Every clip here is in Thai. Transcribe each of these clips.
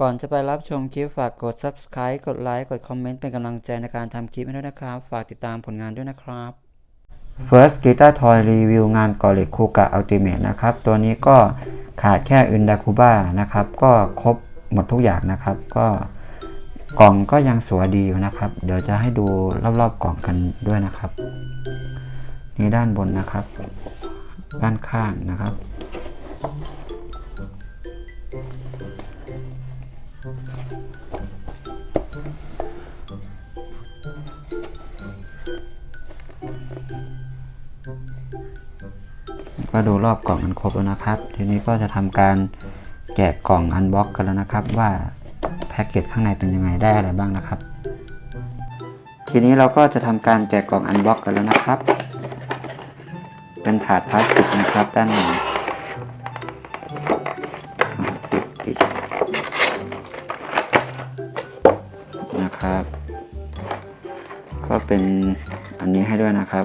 ก่อนจะไปรับชมคลิปฝากกด subscribe กดไลค์กดคอมเมนต์เป็นกำลังใจในการทำคลิปให้ด้วยนะครับ ฝากติดตามผลงานด้วยนะครับ First Guitar Toy รีวิวงานกอลิคูกะอัลติเมทนะครับ ตัวนี้ก็ขาดแค่อึนดาคูบ้านะครับ ก็ครบหมดทุกอย่างนะครับ ก็กล่องก็ยังสวยดีอยู่นะครับ เดี๋ยวจะให้ดูรอบๆกล่องกันด้วยนะครับ นี่ด้านบนนะครับ ด้านข้างนะครับ ก็ดูรอบกล่องกันครบแล้วนะครับ ทีนี้ก็จะทำการแกะกล่องอันบ็อกกันแล้วนะครับ ว่าแพ็กเกจข้างในเป็นยังไงได้อะไรบ้างนะครับ ทีนี้เราก็จะทำการแกะกล่องอันบ็อกกันแล้วนะครับ เป็นถาดพลาสติกนะครับ ด้านหนึ่งปิดปิดนะครับ ก็เป็นอันนี้ให้ด้วยนะครับ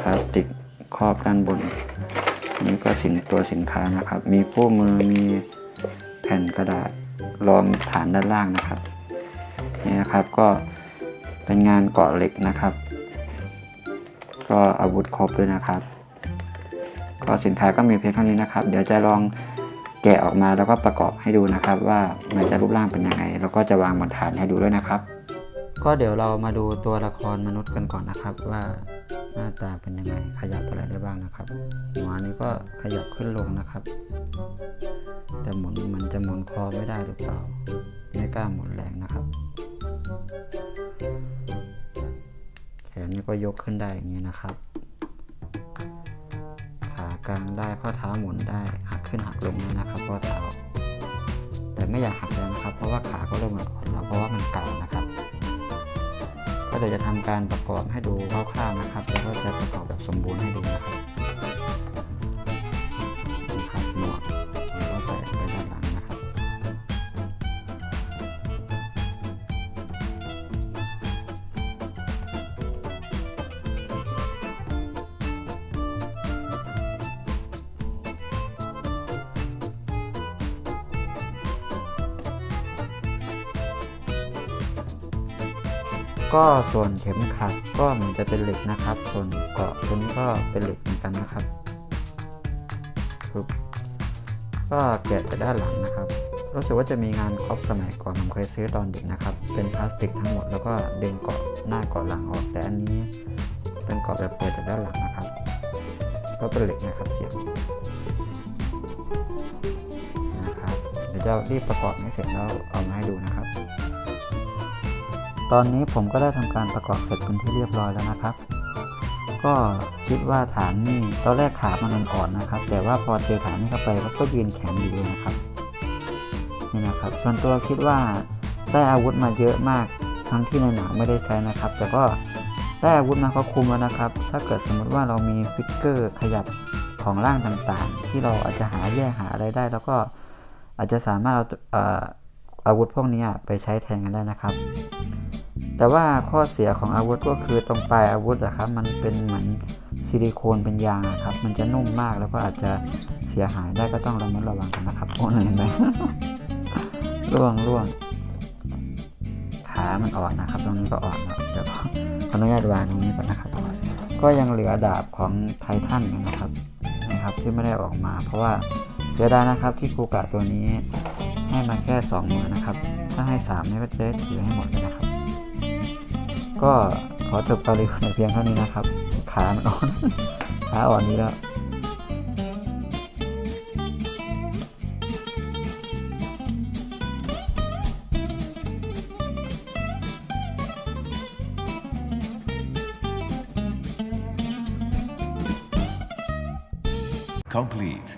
พลาสติกครอบด้านบน นี่ก็สินตัวสินค้านะครับ มีคู่มือมีแผ่นกระดาษรองฐานด้านล่างนะครับนี่นะครับก็เป็นงานเกาะเหล็กนะครับ ก็อาวุธครบด้วยนะครับก็สินค้าก็มีเพียงเท่านี้นะครับ เดี๋ยวจะลองแกะออกมาแล้วก็ประกอบให้ดูนะครับ ว่ามันจะรูปร่างเป็นยังไง แล้วก็จะวางบนฐานให้ดูด้วยนะครับ ก็เดี๋ยวเรามาดูตัวละครมนุษย์กันก่อนนะครับ ว่าหน้าตาเป็นยังไงขยับอะไรได้บ้างนะครับหัวนี้ก็ขยับขึ้นลงนะครับ แต่หมุนมันจะหมุนคอไม่ได้หรือเปล่าไม่กล้าหมุนแรงนะครับแขนนี่ก็ยกขึ้นได้อย่างนี้นะครับ ขากลางได้ข้อเท้าหมุนได้หักขึ้นหักลงนะครับข้อเท้าแต่ไม่อยากหักแล้วนะครับ เพราะว่าขาก็เริ่มอ่อนแล้วเพราะว่ามันเก่า เดี๋ยวจะทำการประกอบให้ดูคร่าวๆนะครับ แล้วก็จะประกอบแบบสมบูรณ์ให้ดูนะครับ ก็ส่วนเข็มขัดก็เหมันจะเป็นเหล็กนะครับ ส่วนเกาะตัวนี้ก็เป็นเหล็กเหมือนกันนะครับปึ๊บก็แกะจากด้านหลังนะครับ รู้สึกว่าจะมีงานครอบสมัยก่อนผมเคยซื้อตอนเด็กนะครับ เป็นพลาสติกทั้งหมดแล้วก็ดึงเกาะหน้าเกาะหลังออก แต่อันนี้เป็นเกาะแบบเปิดจากด้านหลังนะครับ ก็เป็นเหล็กนะครับเสียบนะครับ เดี๋ยวจะรีบประกอบให้เสร็จแล้วเอามาให้ดูนะครับ ตอนนี้ผมก็ได้ทำการประกอบเสร็จเป็นที่เรียบร้อยแล้วนะครับ ก็คิดว่าฐานนี่ตอนแรกขามันอ่อนนะครับ แต่ว่าพอเจอฐานนี้เข้าไปก็ยืนแข็งดีเลยนะครับนี่นะครับ ส่วนตัวคิดว่าได้อาวุธมาเยอะมากทั้งที่ในหนังไม่ได้ใช้นะครับ แต่ก็ได้อาวุธมาก็คุ้มแล้วนะครับ ถ้าเกิดสมมติว่าเรามีฟิกเกอร์ขยับของร่างต่างๆ ที่เราอาจจะหาแยกหาอะไรได้ แล้วก็อาจจะสามารถเอาเอ่ออาวุธพวกนี้ไปใช้แทนกันได้นะครับ แต่ว่าข้อเสียของอาวุธก็คือตรงปลายอาวุธอะครับมันเป็นเหมือนซิลิโคนเป็นยางครับ มันจะนุ่มมากแล้วก็อาจจะเสียหายได้ก็ต้องระมัดระวังกันนะครับโอ้เห็นไหมร่วงร่วงขามันอ่อนนะครับ ตรงนี้ก็อ่อนแล้วเดี๋ยวขออนุญาตวางตรงนี้ก่อนนะครับ ก็ยังเหลือดาบของไททันนะครับนะครับ ที่ไม่ได้ออกมา เพราะว่าเสียดายนะครับที่คูกะตัวนี้ให้มาแค่สองมือนะครับ ถ้าให้สามนี่ก็จะได้ถือให้หมดเลยนะครับ ก็ขอจบการรีวิวในเพียงเท่านี้นะครับ ขามันอ่อน ขาอ่อนนี้แล้ว complete